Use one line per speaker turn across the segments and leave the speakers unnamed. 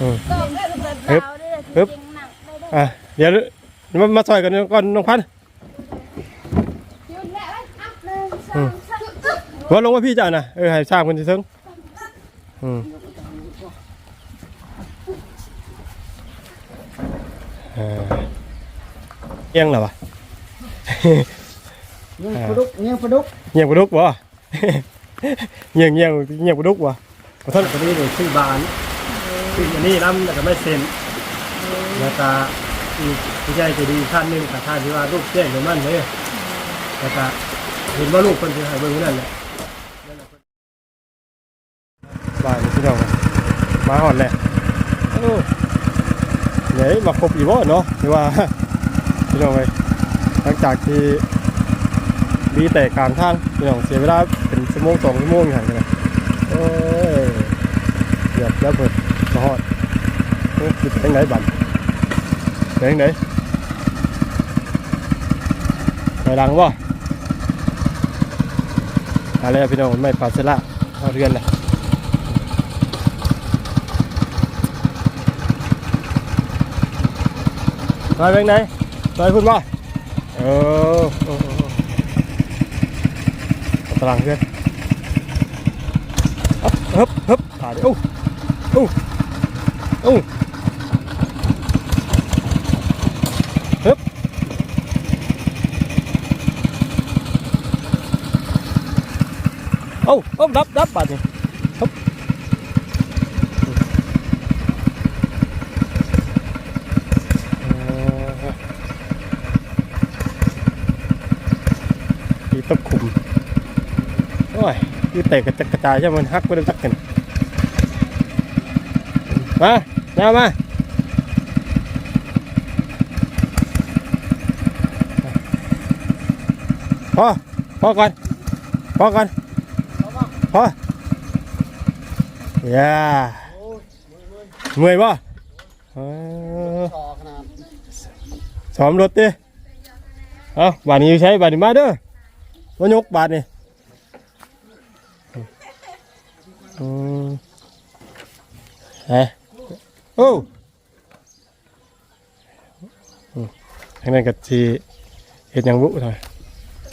อืม
ก็ไม่เป็นแบบ
ฮึบ
เราได้เลย
ฮึบ
จริงๆหนักได้ได้
อะเดี๋ยวมามาซอยกันก่อนน้องพันธุ์
ยืนแล้วอัพหนึ่งสองสามจุด
ว่าลงว่าพี่เจ้าน่ะเออให้ทราบกันทีเถิงอืมเออเอียงเหรอวะ
เงี้ยปลาดุกเงี้ยปลาดุก
เงียบกระดุกวะเงียบเงียบเงียบกระดุกวะขอโทษคนนี้เลยชื่ อันนี้น้ำแล้วก็ไม่เซ็นแล้วก็อีกผู้ใหญ่ใจะดีท่านหนึงกับท่านที่ว่าลูกแจ้งของมันเลยแล้วก็เห็นว่าลูกคนที่หายเบิ่นั่นแหละบ้านพี่น้องมาหอดแหละโอ้ไหนมาครบอีกบ่เนาะหรือว่าพี่น้องไปหลังจากที่ดีแต่กลางทางพี่น้องเสียเวลาเป็นชั่วโมงสองชั่วโมงอย่างเงี้ยโอ้ยเดือดแล้วเปิด มาฮอดเอ้ยคิดไปทางไหนบันไปทางไหนไปดังวะอะไรพี่น้องไม่ปาเซล่าเอาเรือนเลยไปทางไหนไปพุ่นบ่เออเออตารางเพื่อนฮึบฮึบขาดิโอ้โอ้ อ้ฮึบโอ้โอ้ดับดับบาดนี่ฮึบเอ่อที่ตบขุมโอ้ยคือเตะกระจายใช่ไหมมันฮักไม่ได้จักกันมา แนวมาพอพอก่อนพอก่อนพออย่าเมื่อยป่ะ
ต่อนาด
ซ้อมรถดิเอาบาทนี้ใช้บาทนี้มาเด้อมายกบาทนี่เฮ้ โอ้อืมทางนั้นก็ทีเห็นยังบุเท่าไหร่
ส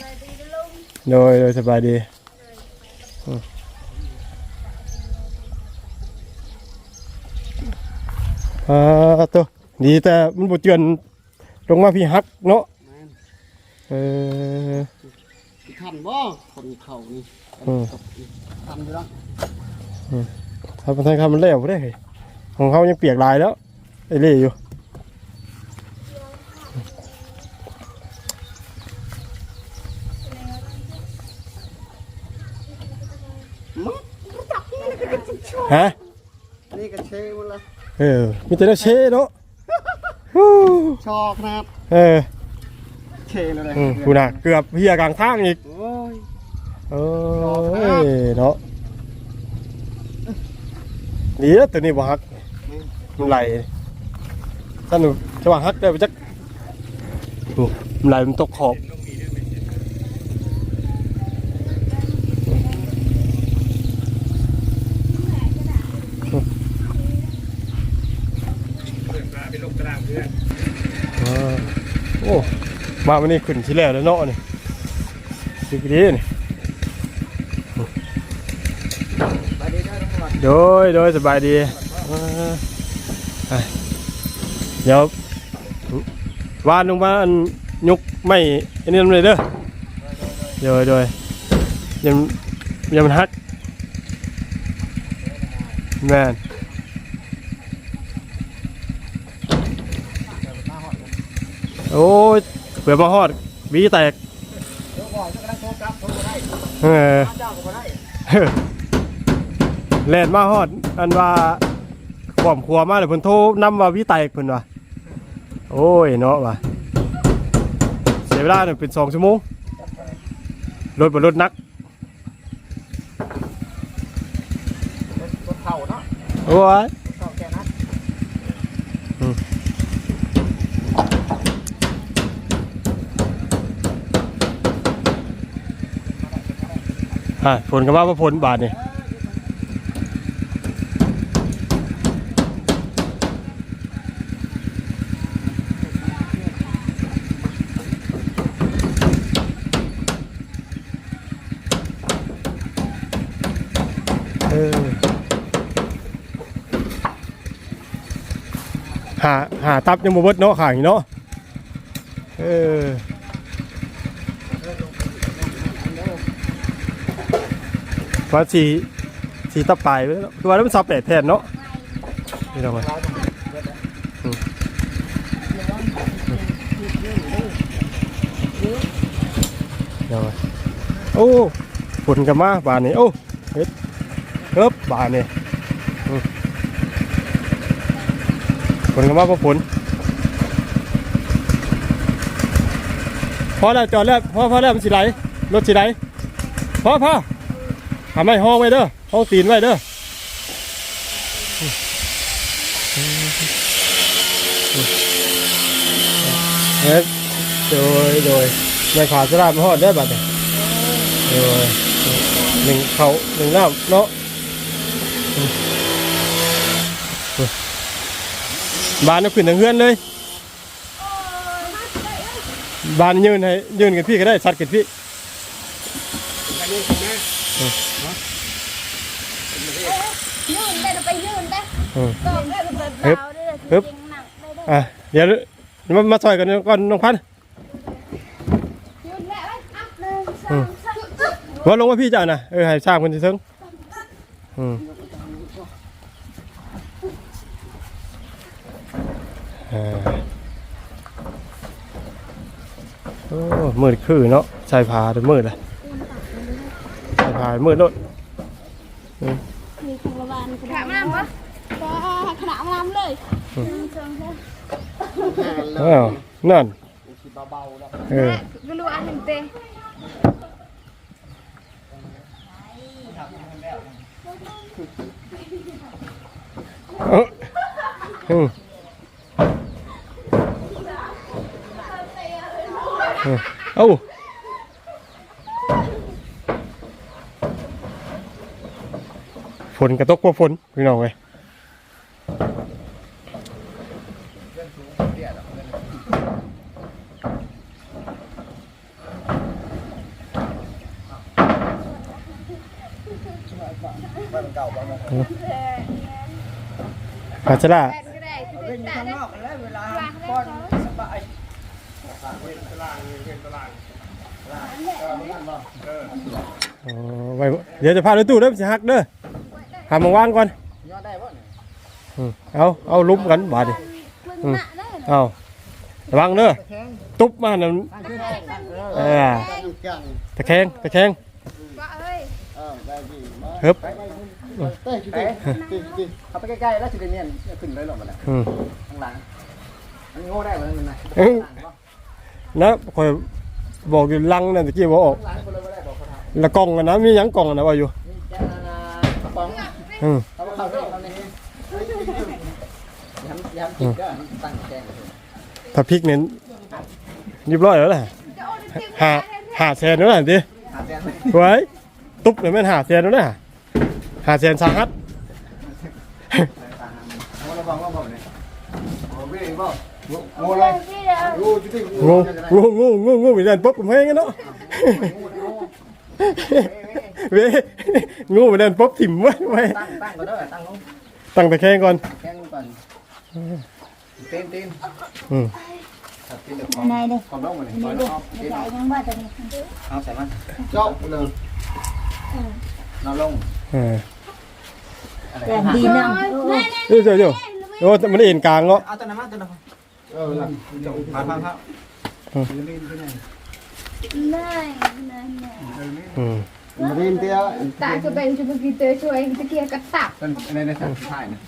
บายดีนะลุง
โดยโดยสบายดีอืมอ่าตัวดีแต่มันบุเตือนลงมาพี่ฮักเนาะ
แม่น
เออ
ทันบ่คนเข่านี่
อืม
ทันอยู่แล้ว
ถ้ามันทางคำมันเล้วบ่ได้เฮ้ย ของเขายังเปียกลายแล้วไอ้เล่อยู่
มึง
ฮะ
นี่ก็เชยหมดละ
เออมีแต่เนาะเชเนาะฮู้
ชอขนาด
เออ
เชยเลย
อืมกูน่ะเกือบเฮียกลางทางอีก
โอ้ย
โอ้ยเนาะดีแล้วตัวนี้บ่ฮัก มันไหลถ้าหนูจะว่าฮักได้ไปจักโอ้มันไหลมันตกขอบอ่าโอ้มาวันนี้ขึ้นที่แล้วแล้วเนาะนี่สิกดีนี่โดยโดยสบายดี เดี๋ยววานลงมาอันยกไม่อันนี้เลยเด้อโดยโดยยังยังมันฮักแม่นโอ้ยเปลือกมาฮอดวีแตก
เอ
อ
เจ้าก็มาได้
แลนมาฮอด อันว่า ความครัวมาเลยเพิ่นโทรนำว่าวิไตเพิ่นว่าโอ้ยเนาะว่ะเสียเวลาเนี่ยเป็นสองชั่วโมงรถบนรถนัก
รถเข่าเนาะ
โอ้ย
เข่าแค่นั้น
อะฝนก็มาว่าฝนบาทนี่ หาหาตับยังบ่เบิดเนาะข้างนี้เนาะเออว่าสีสีตับปลายไปแล้วคือว่าแล้วมันสับแปดแทนเนาะนี่เราไงอืมเอาไงโอ้ฝนกันมาบานนี้โอ้เฮ็ดเอิบบานนี้อืม ฝนกันมาพอฝนพอแล้วจอดแล้วพอพอแล้วมันสิไหลรถสิไหลพอพอทำให้ห้องไว้เด้อห้องตีนไว้เด้อเฮ็ดโดยโดยในขาสลามฮอดได้บัดนี้โดยหนึ่งเขาหนึ่งน้ำเนาะ บานน่ะขึ้นทางเฮือนเลยบานยืนให้ยืนกับพี่ก็ได้สัตว์กับพี่
ยืนได้ไปยืนได้
อืม
ตองได้ไปเบาได้
ฮึบ
จริงหนักได้ได้
อะเดี๋ยวมามาซอยกันก่อนน้องพันธุ์
ยืนแหละไว้อะหนึ่งสองสามจุด
ว่าลงมาพี่เจ้าน่ะเออให้สร้างคนที่เทิงอืมอ่า โอ้มืดคือเนาะใส่ผ้าเดี๋ยวมืดเลยใส่ผ้ามืดโลด
มีคาราวานขนาดน้ำปะก็ขนาดน้ำเลยหนึ่งสองสาม
อ้าวนั่น
เบาๆแล้ว
เออ
ก็รู้อันหนึ่งเต้
เอ้าอืม เอ้าฝนกระตกกว่าฝนพี่น้องเลย
บ้านเก่าบ้าน
ภาชนะ
แปดก็ได้คือ
เล่น
ตา
ข้าง
ได้
นอกแล้วเวลาก้อนสบาย
อ๋อไว้ เดี๋ยวจะพาไปตู้เด้อมันสิหักเด้อหามาวางก่อน
ย้อนได้ป่ะเนี่ย
อืมเอาเอาลุ้มกันบาดดิ
มึงหนักได้
เอาระวังเด้อ
แข้ง
ตุ๊บมานั่น
ตั้งขึ้นแข้งเอ
เอ
อ
อ
ตั้งแข้ง
ตะแคงตะแคง
ว่าเอ้ย
เออได้ดีมา
ฮึบ
ไปไปเต้ยเต้ยเต้ยเต้ยเข้าไปใกล้ๆแล้วสิเดเนียนขึ้นเลยหรอกมันนะ
อืม
ข้างหลังมันโง่ได้เหมือนกันนะ
เอ้ยนะคอยบอกอยู่ลังนั่นตะกี้บอกออก
ข้างห ลังคนเลยไม่ได้บอกเขาท
ละกล่องกันนะมีหยังกล่องกันนะว่าอยู่ำ
นี่แกนากระป๋อง
อืม
เขาเข้าด้วยเขาเนี่ยย้ำย้ำจิกก็ตั้งแข้ง
ถ้าพริกเน้นเรียบร้อยแล้วแหละ
จะโอ้ยติ๊ก
หาหาแสนแล้วน่ะดิ
หาแทนไหม
ไว้ตุ๊บเลยแม่นหาแสนแล้วนะหาแสนสาหัส
เขาระวังว่าบอกเนี่ยโอ้พี่บอกโง่
โอ้
เลย
ยพี่เด้อ
โง่จุดที่
งูงูงูงูงูไปเดินปุ๊บผมให้กันเนาะ เว้ยงูไปเดินปุ๊บถิ่มไว้ไว้
ตั้งตั้งก็ได้ตั้งลง
ตั้งตะแคงก่อน
แข้งก่อนเต้นเต้น
อืม
ตัดเต้นเดี๋ยวของของลงมาเลยของลงเต้น
ใส่ยังว่าจะมี
เอาใส่มันเจ้าเลยนอนลง
เออ
แต่ดี
ดี
นะ
นะ
เดี๋ยวเดี๋ยวเดี๋ยวโอ้แต่มันเอ็นกลางเนาะ
เอาตัวนั้นมาตัวนั้นเออมาพังครับ
อืม
มาดินเตี้ย
ตาจะเป็นจะเป็นกีเตอร์ช่วยตะเกียกกระตับ
เป็นในในสัตว์ถ่นะ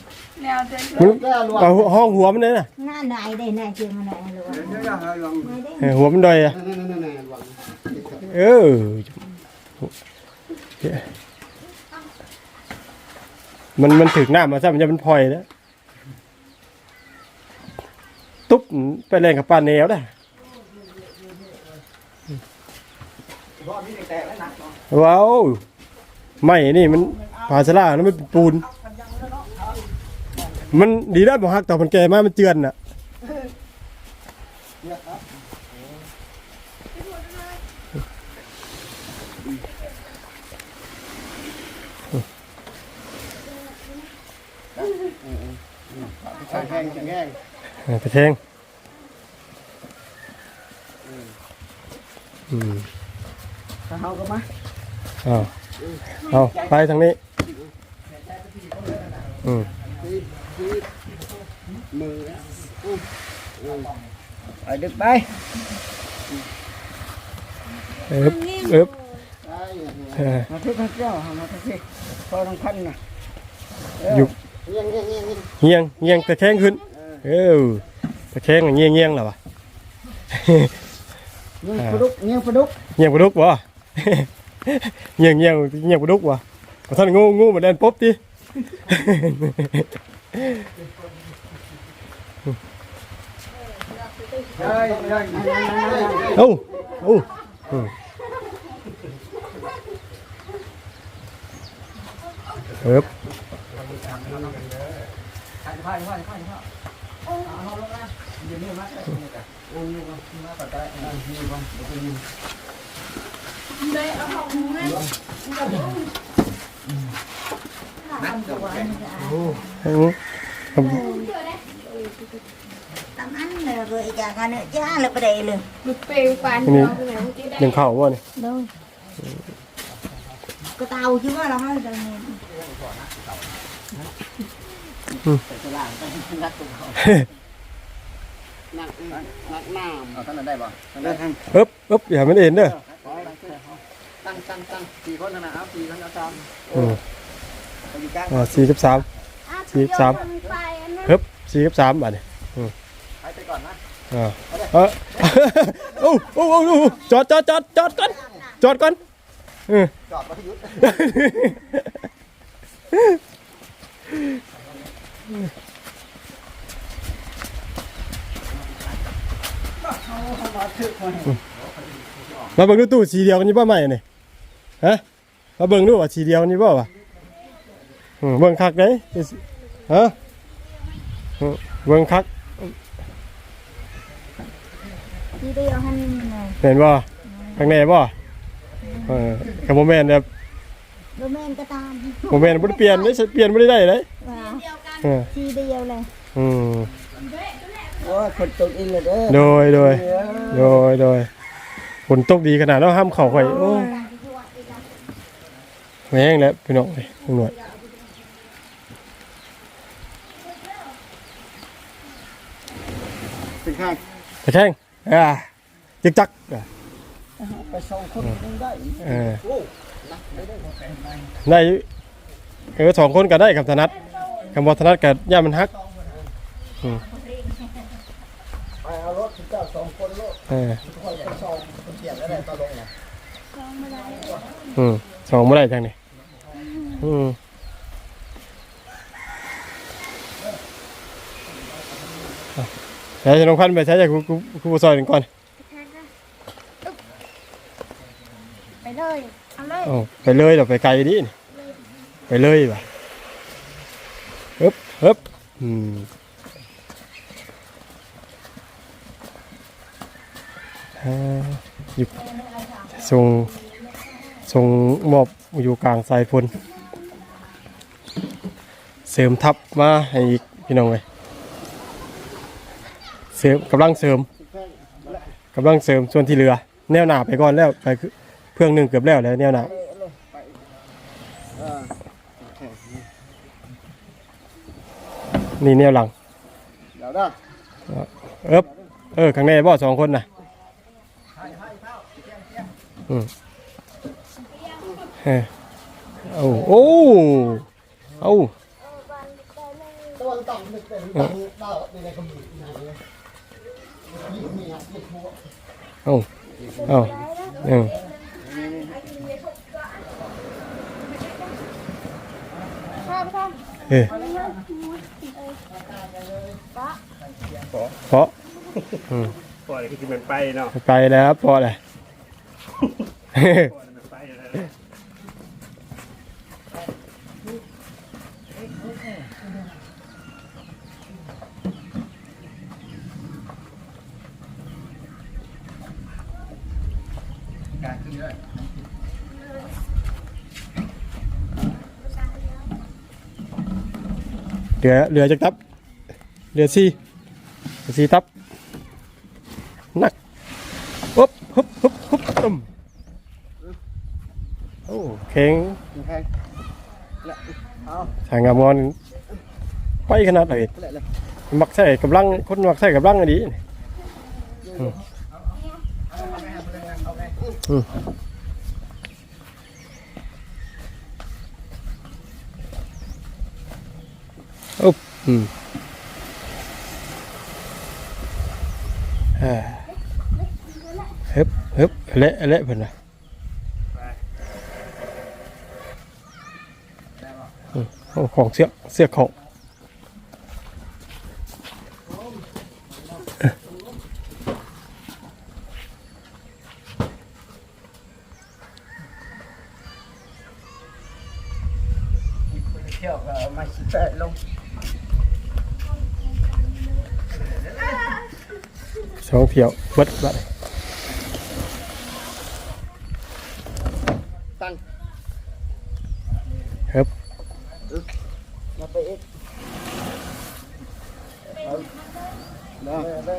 แนวเตอร์ช่วย
มันเอาห้องหัวมันเลยนะ
หน้าไหนได้ไหนเจียงไหนหรือว่า
เออหัวมันดอยอะเออมันมันถึกหน้ามาซะมันจะเป็นพลอยแล้ว ตุ๊บไปเล่นกับปลาแนวได้
รอบนี้แตกแล้ ว้า
วไม่นี่มันผาชลาแล้วมันเป็นปูน มันดีได้บอกฮักแต่มันแก่มากมันเจือนน่ะเออตะแคงอืม
เฮาก็มา
เอาเอาไปทางนี้ อืม
มืออุ้มอืมไปดึกไป
เอ๊บเอ๊บ
ไป
เออ
มาทุกท่านเจ้ามาทุกที่พอต้องพันนะ
อยู่
เงี้ยงเงี้ยงเงี้ยงเงี้ยง
เงียงเงียงตะแคงขึ้น เออตะแคงเงียงเงียงเหรอวะ
เงี้ยงปลาดุกเงี้ยงปลาดุก
เงียงปลาดุกวะ เงียงเงียงเงียงปลาดุกวะพอท่านงูงูมาเดินปุ๊ บดิ
เฮ้ยเฮ้ย
เอ้าเอ้าอืมเอ๊บ
ถ่ายถ่ายถ่ายถ่ายถ่ายเอาเอาลงมาเดี๋ยวนี้มาโอ้ยมามาปัดได้นี่ก่อนเดี๋ยวไปยิง
เลยเอาของแม่
อืม
ตามอันเลย rồi cả cái nữa cha là cái đây luôn
ลูกเปลวฟันเราไปไหนเมื่อกี้ได้
ยังเข่าวะนี่
đâu cái tàu chứ mà nó nói đây nè
นักนักน้ำเอาท่านได้บ่ได้ทาง
เอ๊บเอ๊บอย่าให้มันเอ็นเด้อ
ตั้งตั้งตั้งสี่คนนะเอาสี่คนเอาตาม
อืม
ไปอยู่กลาง
อ่าสี่กับสาม
อะ
สิบสาม
ไปอันนั้น
เอ๊บสี่กับสามบาทนี่
ไปไปก่อนนะ
อ่าเออโอ้โอ้โอ้โอ้จอดจอดจอดจอดก่อนจอดก่อนเออ
จอดมาที่ยุทธ
มาเบิ่งดูตู้สีเดียวกันนี่ป่ะใหม่นี่ ฮะมาเบิ่งดูว่าสีเดียวกันนี่ป่ะวะอืมเบิ่งคักเด้ฮะอืมเบิ่งคัก
đi đi ở hành này
เห็นบ่ข้างในบ่เออกับโมเมนต์แบบ
đồ men cái tam
โมเมนต์บ่ได้เปลี่ยนได้เปลี่ยนบ่ได้ได้เลย
và
เออ
chi đi đâu này
อืม
โอ้ยคนตกอินเลยเด้อ
โดยโดยโดยโดยฝนตกดีขนาดเราห้ามเข้าข่อยโอ้ย แม่งแล้วพี่น้องเอ้ยตำรวจ
เป็นข้าง
ตะแคงอ่าจึกจักอะ
ไปสองคนยังได้
เออได้อยู่เออสองคนก็ได้กับธนัดกับบธนัดกับย่ามันฮัก
ไปเอารถที่เจ้าสองคนรถ
เออ
ค่อยไปสองคนเปลี่ยนแล้วได้ตาลงนะ
อืม สองไม่ได้จังนี่อืมอะเดี๋ยวจะน้องพันธุ์ไปใช้จากครูครูครูผู้ซอยหนึ่งก่อน
ไปเลยเอาเลย
เอาไปเลยเดี๋ยวไปไกลดินี่ไปเลยว่ะฮึบฮึบอืมอ่าอยู่ทรง ทรงมอบอยู่กลางสายพลเสริมทับมาให้อีกพี่น้องเลยเสริมกำลังเสริมกำลังเสริมส่วนที่เหลือ แนวหนาไปก่อนแล้วไปเพื่องหนึ่งเกือบแล้วแล้วแนวหนานี่แนวหลัง
เดี๋ยวด้
เอ๊บเออข้างในบ่สองคนนะอืม เออเอาโอ้เอา
ตัวต่ำนึกเป็นต่ำดาวในในกำมือไหนเลยยิ่งมีอะยิ่งหัว
เอาเอาเออ
ชอบชอบ
เออเพราะอืม
ปล่อยคือมันไปเนาะ
ไปแล้วเพราะอะไร
มันไปแล้ว
การขึ้นด้วย
เห ลือเหลือจากทับเหลือสี่สีตับนักอ๊บฮึบฮึบฮึบตึมโอ้เข่ง
แพงละเอา
ทางงามอนไปขนาดไหน
ละละ
มักใส่กำลังคนมักใส่กำลังอันนี้อืม อุ๊บอืมอ่าฮึบฮึบเละเละเพิ่นน่ะของเสื้อเสื้อของ
เที่ยวก็มาสิแปะลง
สองเที่ยวเบิดบัด
ตั้ง
ครับ
มาไปเอ็ดเอาได้ได้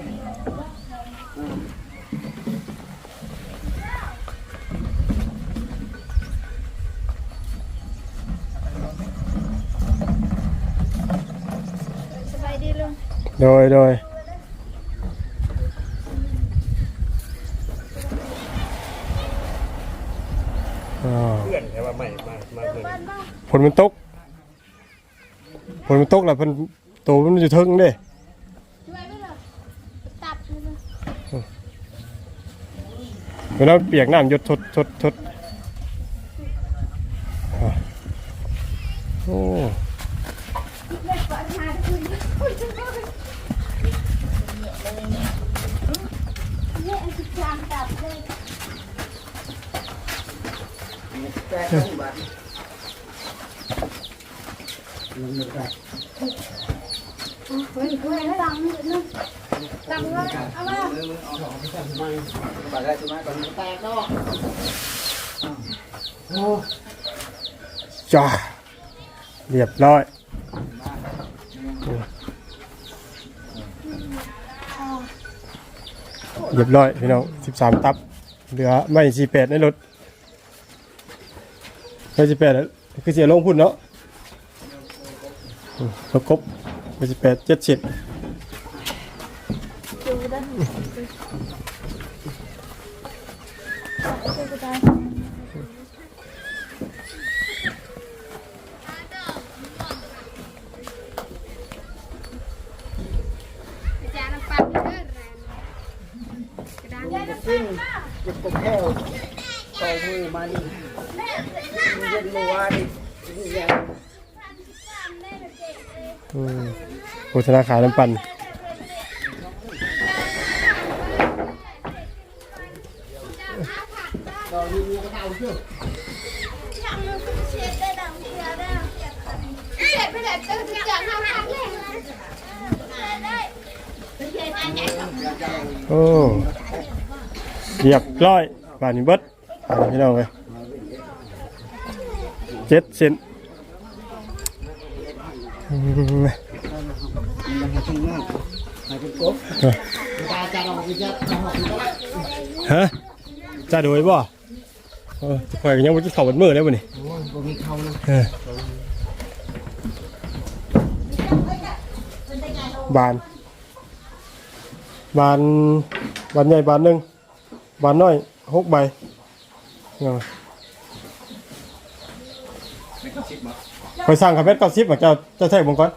สบายดีลุง
โดยโดยอ้าว
เพื่อนแต่ว่าไม่มามาเพิ่น
บ้านบ้าน
ฝน มันตกฝนมันตกแล้วเพิ่นโตมันอยู่เทึงเด้
ช่วยไม่หรอตับเลย
เวลาเปียกน้ำหยดทดทดทดโอ้
เล็กกว่าหาคุณคุณจะก็เนี่ยสิจางตับเลย
แปะลงบัดลงเลยครับ
เฮ้ยเฮ้ยตังค์นึงตังว่าเอามา
เอาของไปใส่ไม้บัดได้ใช่ไหมก่อนแตกเนาะโอ้
จ้าเรียบร้อยเรียบร้อยพี่น้องสิบสามตับ เหลือไม่สี่แปดในรถไม่สี่แปดคือเสียลงพุ่นเนาะ ประกบไปสี่แปดเจ็ดสิบ
ดูด้านหลัง จานน้ำปั่นเด้อแรงกระดานยายน้ำปั่นมา
เจ็บปวดแข้วต่อมือมานี่เย็นเมื่อวานนี่ยัง
อืมโฆษณาขายน้ำปั่น
ต่อมือก็เอาเชื่อ
เสียได้ดังเสียได้เสียเสียไปแต่ตื่นจากห้างห้างเลยได้
โอ้เรียบร้อยบานนี้เบิดเอาล่ะพี่น้องเลยเจ็ดเซน
ให้ถึงมากให้เป็นกบตาจะลองไปจะลองไปจะ
ฮะจะโดยบ่เออจะคอยกันยังจะเข่าบนมือแล้วบ่นี่
โอ้ยบ่มีเขานะ
เออบาน บาน บานใหญ่บานหนึ่งบานน้อยหกใบเอาไปสั่งกับเม็ดเก้าสิบมาเจ้าเจ้าแท้บงก่อน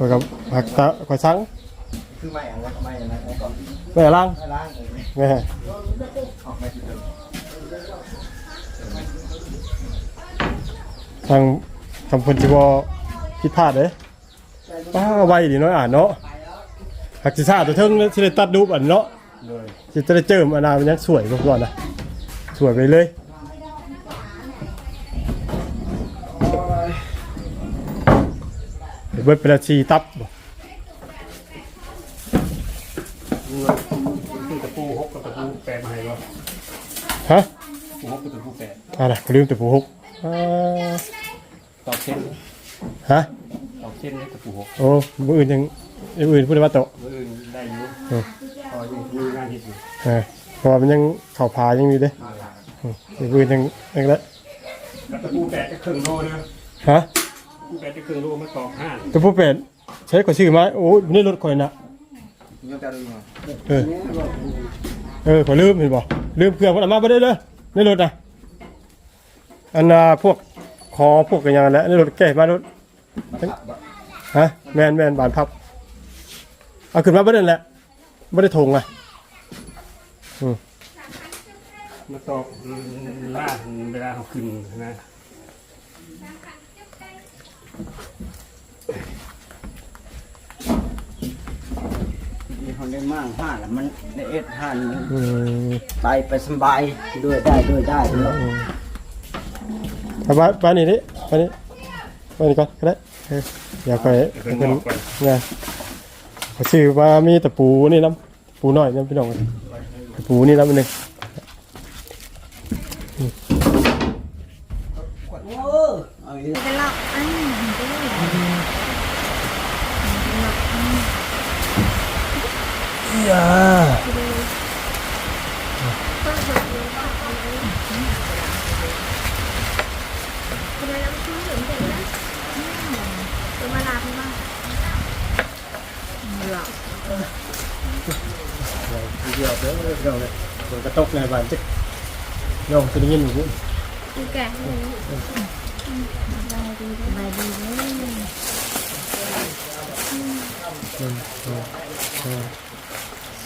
ไปกับหักตาคอยสั่ง
คือไม่อะไรไม่อะไรไอ้ก่อน
ไม่ล้าง
ไม่ล้างเลย
แม่
ออกไม่ถึง
ทางทำคนจีวอผิดพลาดเลยป้าไวดีน้อยอ่านเนาะหักสิซาตัวเทิงสิได้ตัดรูปอันเนาะ
เลย
สิจะได้เจิมอันนามันยังสวยกว่าก่อนนะสวยไปเลย เวเบิดเป็นอาชีตับบ่
คือตะปูหกกับตะปูแปดมาให้บ่
ฮะ
ปูหกกับตะปูแปด
อ่าล่ะลืมแต่ผู้ฮกอ่า
ตอกเส้น
ฮะ
ตอกเส้นตะปูหก
โอ้มืออื่นยังมืออื่นพูดได้ว่าโตะ
มืออื่นได้อยู่
อืม
พอยังมีงานเฮ็ดอยู่
เออเพราะว่ามันยังเข่าพายังมีเด้
มาหลัง
อืมอื่นยังยังละ
กระตะปูแปดจะครึ่งโลนะ
ฮะ
แปดจะครึ่งโลมาตอกห้าน
ตัวผู้เป็นใช้กว่าชื่อไหมาโอ้ยนี่รถข่อยนะ
ยังจะดูมา
เออเออขอยลืมเห็นบ่ลืมเครื่องมันเอามาบ่ได้เด้อในรถนะอันน่ะพวกคอพวกกันยังไงแหละในรถแก้มารถฮะแมนแมนบานพับเอาขึ้นมาบ่ได้นั่นแหละบ่ได้ทงอะ
มาตอกล่าเวลาเขาขึ้นนะ
มีคนได้มากห้าแล้วมันได้เอ็ดห้าน
อืม
ไปไปสบายด้วยได้ด้วยได้ด้วย
เอาบ้านบ้านนี้ดิบ้านนี้บ้านนี้ก่อนก็ได้เออเดี๋ยวค่อย
เป็น
เป็น
นอกไป
ไงเขาชื่อว่ามีตะปูนี่น้ำปูน้อยน้ำพี่น้องตะปูนี่น้ำอันหนึง
โอ้เอาอีก
ไปหลอกอันนี้
อย่า
คุณนายน้ำชื้นเหมือนกันนะตัวมาลาพี่บ้าง
เดียวเด้อพี่น้องเลยฝน กระตกในบ้านจิ๊กน้องจะได้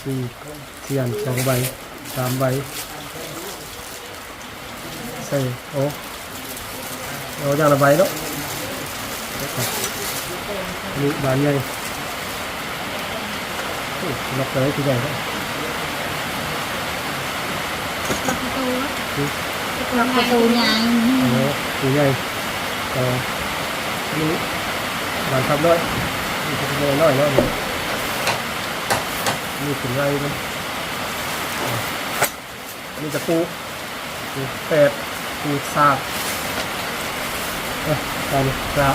สบายดีเลย
หนึ่งสองสามสี่เสียนสองใบสามใบใส่โอ้เอาอย่างละใบเนาะนี่บานใหญ่โอ้ล็อกเลยที่ใหญ่เนาะ
ล็อกประตูยัง
โอ้ที่ใหญ่เออนี่บานทับด้วยนี่เป็นเลยน้อยเนาะ นี่นี่เป็นไรมันนี่จะปูปูแปดปูสาบเอะตอนนี้จะ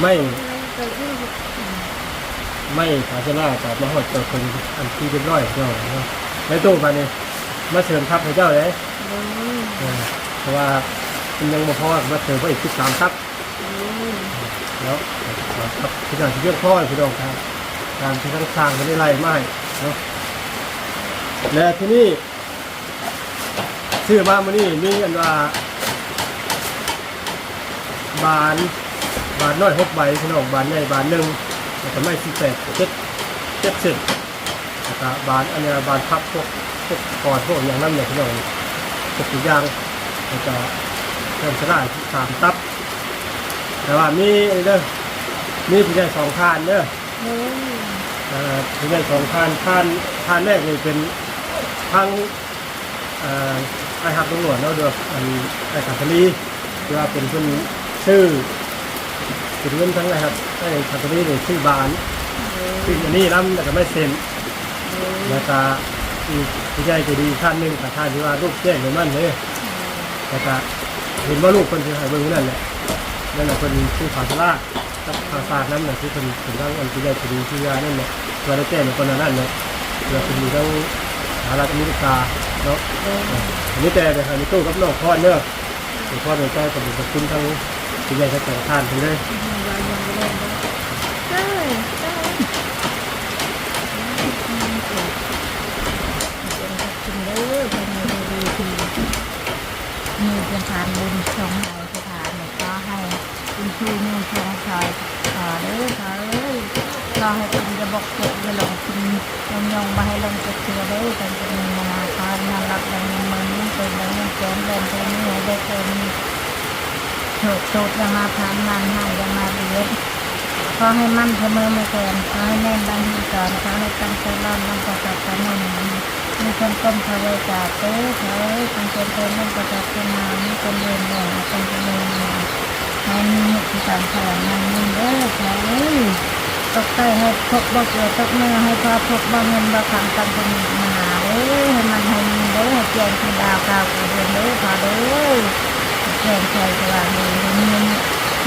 ไม่ไม่ภาชนะจากมหอดเจ้าคนอันที่เรียบร้อยเจ้าเนาะในตู้มาเนี่ยมาเชิญทัพให้เจ้าเลยเออเพราะว่ามันยังบ่พอมาเชิญพระอีกสิบสามทัพแล้วทัพที่นั่นที่เรียกพ่อพี่น้องครับ การที่ทั้งสร้างไม่ได้ไล่ไม่เนาะและที่นี่ชื่อมามื่อนี้มีอันว่า บานบานน้อยหกใบพี่น้องบานใหญ่บานหนึ่งแล้วก็ไม่สิบแปดเจ็ดเจ็ดเซนแล้วก็บานอันนี้บานพับพวกพวกกอดพวกอย่างนั้นเนี่ยพี่น้องพวกตัวอย่างแล้วก็เริ่มชนะสามตับ แต่ว่ามีอันนี้เด้อมีผู้ใหญ่สองคานเด้อเอ่อผู้ ใหญ่สองคานคานคานแรกนี่เป็นทั้งไอหักตำรวจเนาะเด้ออันไอขับพลีที่ว่าเป็นคนชื่อเป็นเงินทั้งไอ้ครับไอขับพลีนี่ชื่อบานชื่ออันนี้น้ำแล้วก็ไม่เซ็นแล้วก็อีกผู้ใหญ่ใจดีท่านหนึ่งกับท่านที่ว่าลูกแจ้งในมั่นเลยแล้วก็เห็นว่าลูกคนที่หายเบิ่งนั่นแหละนั่นแหละคนชื่อภาชรา กับภาษานั่นแหละที่คนถึงทั้งอันที่ได้คดีที่ยานั่นแหละตัวได้แจ้งในคนนั้นเนี่ยเราเป็นอยู่ทั้งสารัฐอเมริกาเนาะอันนี้แต่แต่อันนี้ตู้กับน้องพ่อเนอะหลวงพ่อในใจกับขอบคุณทั้งที่ใหญ่ทั้งแต่ท่านทั้งเลย
ใช่ใช่
กินเด้อเป็นดีดีทีมีเป็นทานบุญสองไหนสถานเนี่ยก็ให้ คุณครูมีทองคอยขอเด้อขอเด้อรอให้คุณจะบอกเก็บจะลงคุณยงยงมาให้ลองเก็บเชือเด้อกันจะมีมนาคานำรับแรงเงินมือนี้เป็นแรงเงินแสนเป็นนี้ได้เป็นโฉดโฉดยังมาทานมันให้ยังมาเรียนขอให้มั่นเสมอไม่แกนขอให้แน่นบางทีก่อนขอให้ตั้งใจร่อดน้ำประจักษ์กันนมีคนก้มพระเวจากเต้ขอให้ตั้งใจเต้นน้ำประจักษ์กันมามีคนเดินเนี่ยคนจะเดินเนี่ ยให้มีเหตุการณ์ขนาดนั้นนี่เด้อขอให้ตกใจให้พบบ่เกิดตกเมื่อให้พอพบบ่เงินบ่คำตั้งเป็นมหาเด้อให้มันให้มีเด้อให้แจ้งที่ดาวกาวกูเดินเด้อขอเด้อแจ้งใจสว่างเลยมัน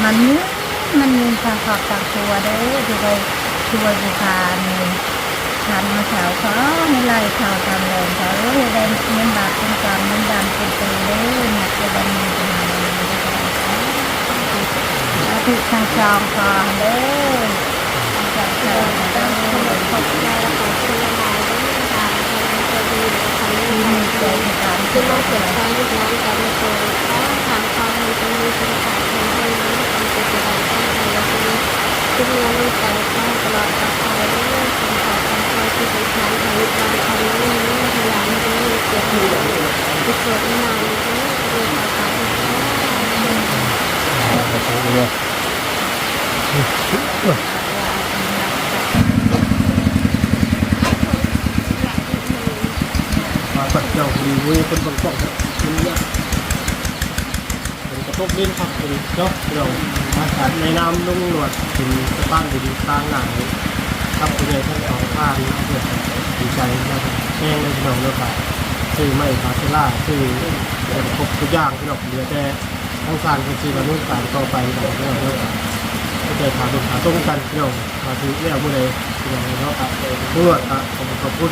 มันมันมีทางขอบทางตัวเด้อที่ไปช่วยบุคาเนี่ยทำมาเช้าเขาในไล่ข่าวทำแรงเขาเอ้ยได้เงินบาทเป็นกองเงินดำเป็นปีเด้อหนักจะดันมีปัญหาอะไรไม่ได้ ถูกทางจองก่อนเด้อทางจองเด้อ
ขอบใจและขอช่วายด้วยทางทางจะดีทาง
ที่มีใจในการ
คื
ช่ว
อยเรา
เห
เกิ
ลื
ด
อ
ความรรมกันในตัวเพราะทางความมีตรงนี้เป็นการทำให้นี้มันจะเป็นการทำให้เราเป็นทุกเรื่องใจต้งตลอดต่อไปเรื่องสิ่งของการคอยที่เมาตั
ดเจ้าดีเว้ยคนบางกล้องมันเยอะเป็นกระทบลิ้นครับดีเนาะเราอาสารในน้ำลุ่งหนวดถึงสะพานดีๆทางหนังครับคุณยายทั้งสองข้างเพื่อดีใจนะครับแห้งเลยพี่น้องเนาะครับซื้อไม่พาเซล่าซื้อเป็นครบทุกอย่างพี่น้องเหลือแต่ทั้งสารเป็นซีบานุ่นสารต่อไปของพี่น้เนาะครับ ก็จะขาดุขาตรงกันพี่น้องมาถือเรียกผู้ใดพี่น้องเนาะครับตำรวจครับผมขอบคุณ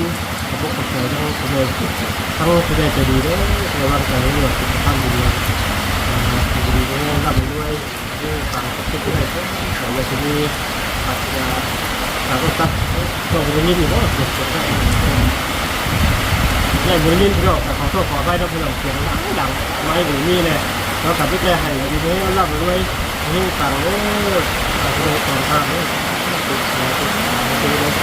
ขอบคุณขอบใจทั้งคุณยายทั้งผู้ใดจะดีเด้อในวันการนี้เนี่ยคุณตั้งดีเลยดีดีด้วยรับด้วยด้วยฟังกับทุกคนเลยแต่อย่าจะมีปัจจัยแต่ก็ตัดตัวบริยินอยู่ว่าเกิดเกิดได้ในบริยินพี่น้องแต่ขอโทษขอไปนะพี่น้องเสียงดังไม่หรือมีเลยแล้วกับพี่แกให้ดีด้วยรับด้วย ยิ่ต่างเลยอาจจะเป็นของทางเลยติดติดติดเลย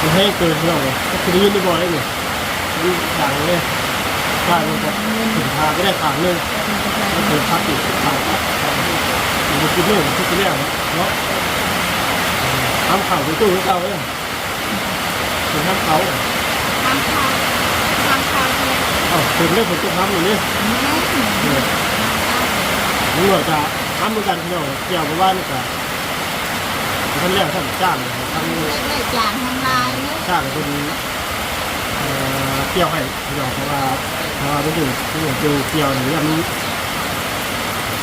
มันให้เกินเราเลยก็คือยินได้บ่อยเลยยมันดังเลยใช่มันก็ถึงทางก็ได้ขางนึงมันเกิดพักอีกขางพักอยู่ในคิดเรื่องคิดเรื่องเนาะทำข่าวไปตู้ของเราเลยถึงทำเขา
ทางข่า เลย
อ๋อถึงเรื่องผมต้องทำอยู่นี่มึงหน่อยจะทำเหมือนกันพี่น้องเกี่ยวกับว่านี่ก็ท่านแรกท่านจ้างท่าน
ได้จานทำลายเนี่ย
จ้างคนเอ่อเกี่ยวให้พี่น้องเพราะว่าเพราะว่าไม่ถึงที่ผมเจอเกี่ยวหรือยัง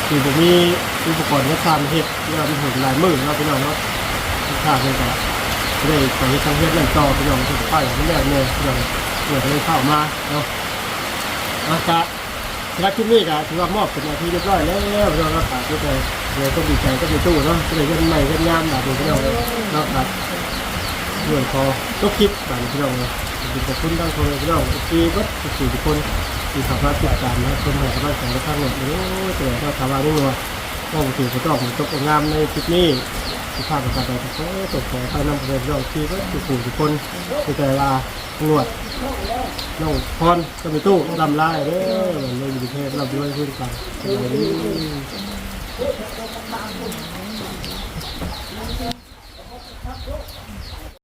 คือผมมีอุปกรณ์ในการเฮ็ดเรื่องหุ่นลายมือเนาะพี่น้องเนาะที่ข้าเพิ่นก็ได้ไปทำเฮ็ดนั่นต่อพี่น้องที่ไปที่แรกเลยพี่น้องเกิดเลยเข้ามาเนาะ อากาศสำหรับคลิปนี้ก็ถือว่ามอบเป็นหนาทีเรียบร้อยแล้วพี่น้องรักษาที่ใจเลยก็ดีใจก็มีตู้เนาะก็เลยเงินใหม่เงินงามหนาดูพี่น้องเลยเนาะครับด้วยพอก็คลิปบันพี่น้องเลยขอบคุณทั้งคนพี่น้องทีวัดสี่ทุกคนที่สามารถติดตามนะคนใหม่กำลังใจและข้างหนึ่งโอ้ยเจ๋งก็ทำมาได้นัวก็ถือว่าต้องตกงามในคลิปนี้ที่ภาพประกาศไปทุกคนตกใจไปนำเสนอพี่น้องทีวัดสี่ทุกคนที่แต่ลา หนวดน้องพรก็มีตู้ลำลายเด้อเลยอยู่เทพลำด้วยขึ้นกันสวัสดี